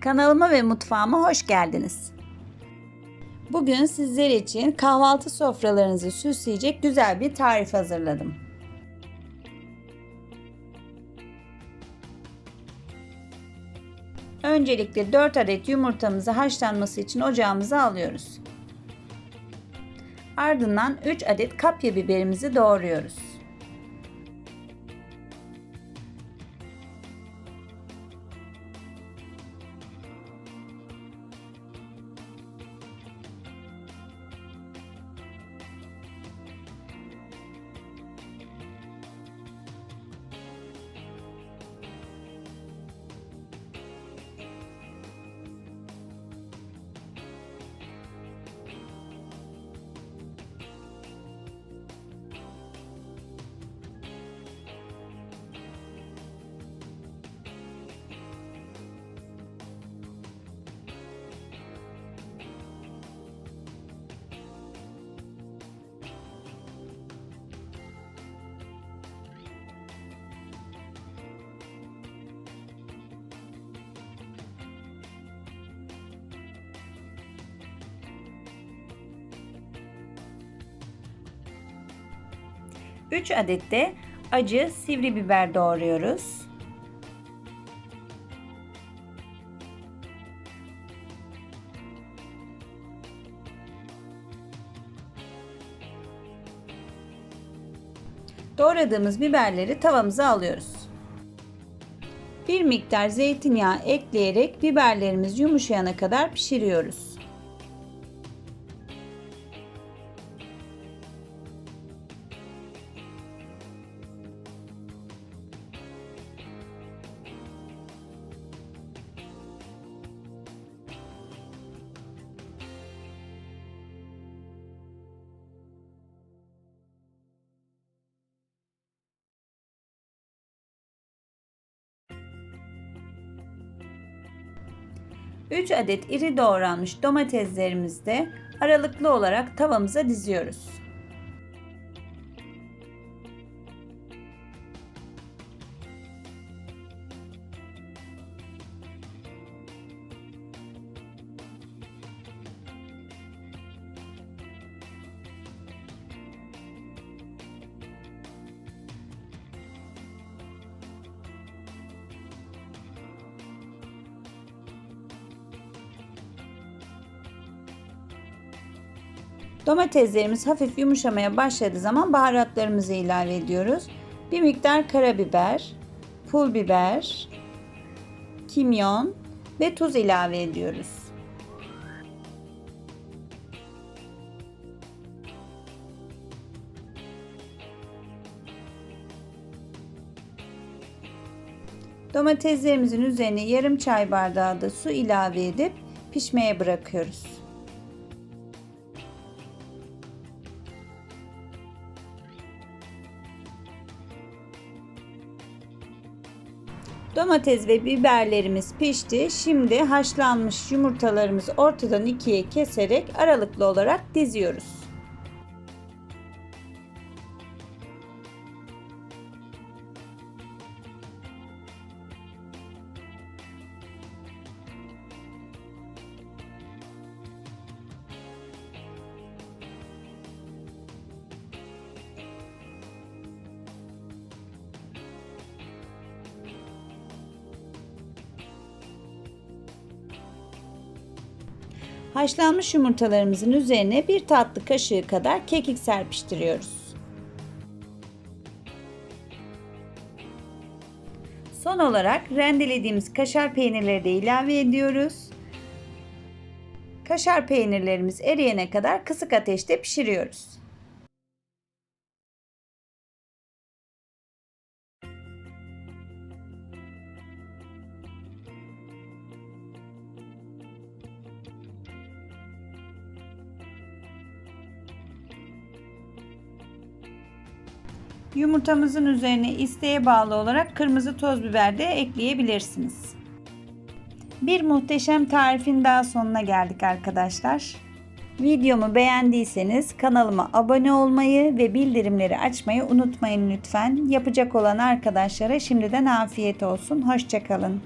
Kanalıma ve mutfağıma hoş geldiniz. Bugün sizler için kahvaltı sofralarınızı süsleyecek güzel bir tarif hazırladım. Öncelikle 4 adet yumurtamızı haşlanması için ocağımıza alıyoruz. Ardından 3 adet kapya biberimizi doğruyoruz. 3 adet de acı sivri biber doğruyoruz. Doğradığımız biberleri tavamıza alıyoruz. Bir miktar zeytinyağı ekleyerek biberlerimiz yumuşayana kadar pişiriyoruz. 3 adet iri doğranmış domateslerimizi de aralıklı olarak tavamıza diziyoruz. Domateslerimiz hafif yumuşamaya başladığı zaman baharatlarımızı ilave ediyoruz. Bir miktar karabiber, pul biber, kimyon ve tuz ilave ediyoruz. Domateslerimizin üzerine yarım çay bardağı da su ilave edip pişmeye bırakıyoruz. Domates ve biberlerimiz pişti. Şimdi haşlanmış yumurtalarımızı ortadan ikiye keserek aralıklı olarak diziyoruz. Haşlanmış yumurtalarımızın üzerine bir tatlı kaşığı kadar kekik serpiştiriyoruz. Son olarak rendelediğimiz kaşar peynirleri de ilave ediyoruz. Kaşar peynirlerimiz eriyene kadar kısık ateşte pişiriyoruz. Yumurtamızın üzerine isteğe bağlı olarak kırmızı toz biber de ekleyebilirsiniz. Bir muhteşem tarifin daha sonuna geldik arkadaşlar. Videomu beğendiyseniz kanalıma abone olmayı ve bildirimleri açmayı unutmayın lütfen. Yapacak olan arkadaşlara şimdiden afiyet olsun. Hoşçakalın.